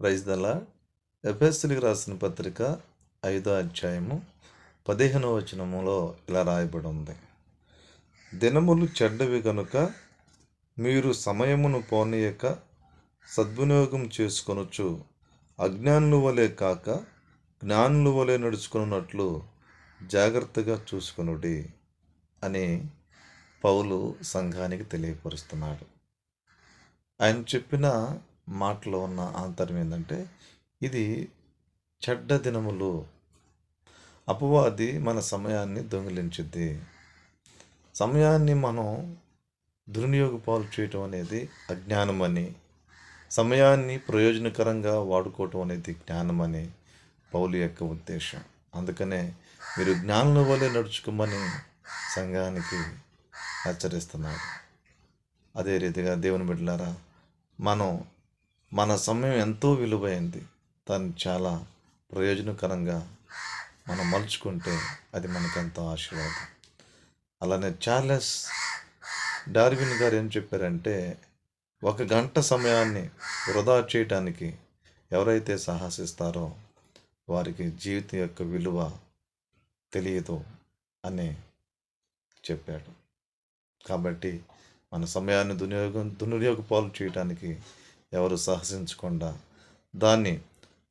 Praise ఎఫ్ఎస్సీలకు రాసిన పత్రిక ఐదో అధ్యాయము పదిహేనవ వచనములో ఇలా రాయబడి ఉంది. దినములు చెడ్డవి కనుక మీరు సమయమును పోనీయక సద్వినియోగం చేసుకొనొచ్చు అజ్ఞానుల వలె కాక జ్ఞానుల వలె నడుచుకున్నట్లు జాగ్రత్తగా చూసుకునుడి అని పౌలు సంఘానికి తెలియపరుస్తున్నాడు. ఆయన చెప్పిన మాటలో ఉన్న ఆంతర్యం ఏంటంటే ఇది చెడ్డ దినములు. అపవాది మన సమయాన్ని దొంగిలించుద్ది. సమయాన్ని మనం దుర్వినియోగపాలు చేయటం అనేది అజ్ఞానమని సమయాన్ని ప్రయోజనకరంగా వాడుకోవటం అనేది జ్ఞానమని పౌలు యొక్క ఉద్దేశం. అందుకనే మీరు జ్ఞానుల వలె నడుచుకోమని సంఘానికి హెచ్చరిస్తున్నాడు. అదే రీతిగా దేవుని బిడ్డలారా మనం మన సమయం ఎంతో విలువైంది. దాన్ని చాలా ప్రయోజనకరంగా మనం మలుచుకుంటే అది మనకెంతో ఆశీర్వాదం. అలానే చార్లెస్ డార్విన్ గారు ఏం చెప్పారంటే ఒక గంట సమయాన్ని వృధా చేయటానికి ఎవరైతే సాహసిస్తారో వారికి జీవితం యొక్క విలువ తెలియదు అని చెప్పాడు. కాబట్టి మన సమయాన్ని దునియోగం దుర్వినియోగ చేయటానికి ఎవరు సాహసించకుండా దాన్ని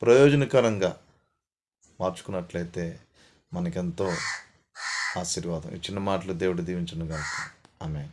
ప్రయోజనకరంగా మార్చుకున్నట్లయితే మనకెంతో ఆశీర్వాదం. ఈ చిన్న మాటలు దేవుడు దీవించను కనుక ఆమె